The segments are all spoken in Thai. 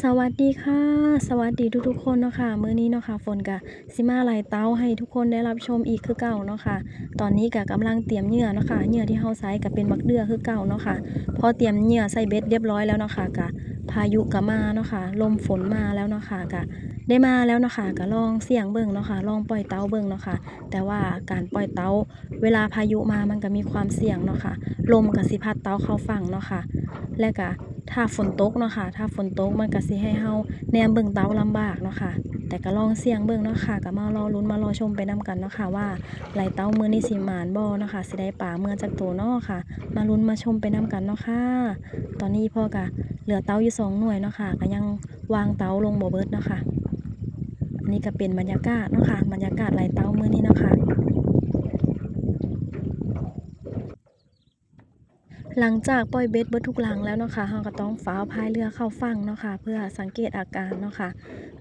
สวัสดีค่ะ สวัสดีทุกๆคนเนาะค่ะมื้อนี้เนาะค่ะฝนก็สิมาไล่เต้าให้ทุกคนได้รับชมอีกคือเก่าเนาะค่ะ ตอนนี้ก็กำลังเตรียมเหยื่อเนาะค่ะเหยื่อที่เฮาใช้ก็เป็นบักเดือคือเก่าเนาะค่ะพอเตรียมเหยื่อใส่เบ็ดเรียบร้อยแล้วเนาะค่ะก็พายุก็มาเนาะค่ะลมฝนมาแล้วเนาะค่ะก็ได้มาแล้วเนาะค่ะก็ลองเสี่ยงเบิ่งเนาะค่ะลองปล่อยเต้าเบิ่งเนาะค่ะแต่ว่าการปล่อยเต้าเวลาพายุมามันก็มีความเสี่ยงเนาะค่ะลมก็สิพัดเต้าเข้าฝั่งเนาะค่ะและก็ ถ้าฝนตกเนาะค่ะ ถ้าฝนตกมันก็สิให้เฮาแนมเบิ่งเตาลำบากเนาะค่ะ แต่ก็ลองเสี่ยงเบิ่งเนาะค่ะก็มารอลุ้นมารอชมไปนํกันเนาะค่ะว่าไหลเต้ามื้อนี้สิหมานบ่เนาะค่ะสิได้ปลาเมื่อจักโตเนาะค่ะ มาลุ้นมาชมไปนํกันเนาะค่ะ ตอนนี้พ่อก็เหลือเต้าอยู่สองหน่วยเนาะค่ะก็ยังวางเต้าลงบ่เบิดเนาะค่ะ อันนี้ก็เป็นบรรยากาศเนาะค่ะ บรรยากาศไหลเต้ามื้อนี้เนาะค่ะ หลังจากปล่อยเบ็ดเบิดทุกหลังแล้วเนาะค่ะเราก็ต้องฟ้าพายเรือเข้าฝั่งเนาะค่ะเพื่อสังเกตอาการเนาะค่ะ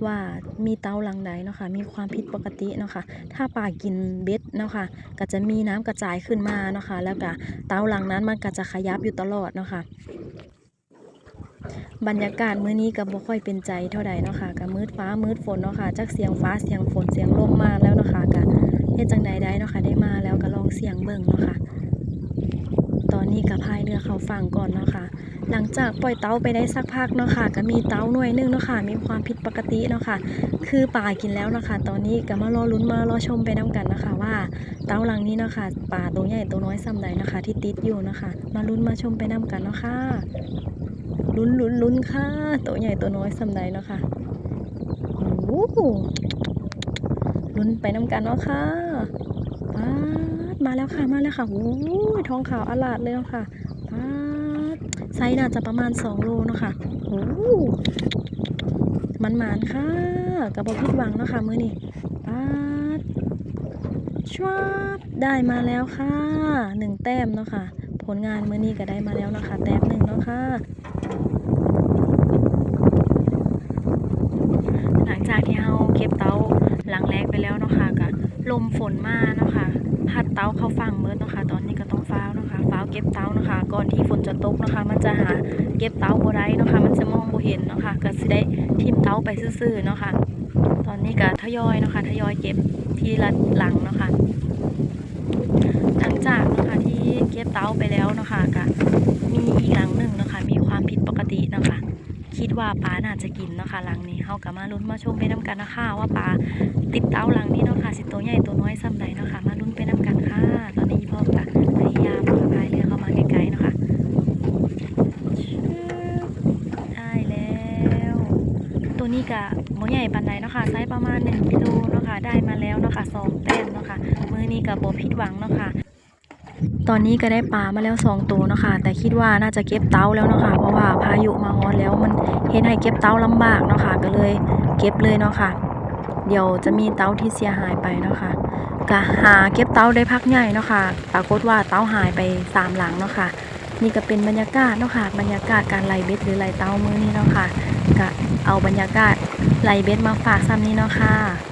ว่ามีเตาหลังใดเนาะค่ะมีความผิดปกติเนาะค่ะถ้าปลากินเบ็ดเนาะค่ะก็จะมีน้ำกระจายขึ้นมาเนาะค่ะแล้วก็เตาหลังนั้นมันก็จะขยับอยู่ตลอดเนาะค่ะบรรยากาศมื้อนี้ก็บ่ค่อยเป็นใจเท่าใดเนาะค่ะก็มืดฟ้ามืดฝนเนาะค่ะจักเสียงฟ้าเสียงฝนเสียงลมมาแล้วเนาะค่ะก็เฮ็ดจังใดได้เนาะค่ะได้มาแล้วก็ลองเสียงเบิ่งเนาะค่ะ นี้ก็พายเรือเข้าฝั่งก่อนเนาะค่ะ หลังจากปล่อยเต้าไปได้สักพักเนาะค่ะ ก็มีเต้าหน่วยหนึงเนาะค่ะ มีความผิดปกติเนาะค่ะ คือปลากินแล้วเนาะค่ะ ตอนนี้ก็มารอลุ้นมารอชมไปนํกันนะคะว่าเต้าหลังนี้เนาะค่ะปลาตัวใหญ่ตัวน้อยส่ำใดนะคะ ที่ติดอยู่เนาะค่ะ มาลุ้นมาชมไปนํกันเนาะค่ะ ลุ้นลุ้นลุ้นค่ะ ตัวใหญ่ตัวน้อยส่ำใดเนาะค่ะโอ้ลุ้นไปนํกันเนาะค่ะป๊า มาแล้วค่ะมาแล้วค่ะโอ้ยทองขาวอลาดเลยค่ะป๊าไซส์น่าจะประมาณ2โลเนาะค่ะโอ้มันหมานๆค่ะกระบอกพิดหวังเนาะค่ะมือนี้ป๊าชวบได้มาแล้วค่ะหนึ่งแต้มเนาะค่ะ ผลงานมือนี้ก็ได้มาแล้วเนาะค่ะแต้มหนึ่งเนาะค่ะหลังจากที่เราเก็บเตาหลังแรกไปแล้วเนาะค่ะ ลมฝนมาเนะคะ พัดเตาเข้าฝั่งเมิดนะคะ ตอนนี้ก็ต้องฟ้าวนะคะฟ้าวเก็บเตานะคะ ก่อนที่ฝนจะตกนะคะ มันจะหาเก็บเตาบ่ได้นะคะ มันจะมองบ่เห็นเนาะค่ะก็สิได้ทิมเตาไปซื่อๆเนาะค่ะตอนนี้ก็ทยอยนะคะ ทยอยเก็บทีละหลังนะคะหลังจากนะคะที่เก็บเตาไปแล้วนะคะก็มีอีกหลังหนึ่งนะคะ ว่าปลาน่าจะกินเนาะค่ะหลังนี้เฮาก็มาลุ้นมาชมไปนํกันนะคะว่าปลาติดเต้าหลังนี้เนาะค่ะสิตัวใหญ่ตัวน้อยซ้ำใดเนาะค่ะมาลุ้นไปนํกันค่ะ ตอนนี้พ่อก็พยายามพายเรือเข้ามาใกล้ๆเนาะค่ะได้แล้ว ตัวนี้ก็บ่ใหญ่ปานใดเนาะค่ะไซส์ประมาณ1กิโลเนาะค่ะได้มาแล้วเนาะค่ะสองแต้มเนาะค่ะมือนี้ก็บ่ผิดหวังเนาะค่ะ ตอนนี้ก็ได้ปลามาแล้วสองตัวเนาะค่ะแต่คิดว่าน่าจะเก็บเต้าแล้วเนาะค่ะเพราะว่าพายุมาฮอดแล้วมันเฮ็ดให้เก็บเต้าลำบากเนาะค่ะก็เลยเก็บเลยเนาะค่ะ เดี๋ยวจะมีเต้าที่เสียหายไปเนาะค่ะก็หาเก็บเต้าได้พักใหญ่เนาะค่ะปรากฏว่าเต้าหายไปสามหลังเนาะค่ะนี่ก็เป็นบรรยากาศเนาะค่ะบรรยากาศการไล่เบ็ดหรือไล่เต้ามือนี้เนาะค่ะก็เอาบรรยากาศไล่เบ็ดมาฝากซ้ำนี้เนาะค่ะ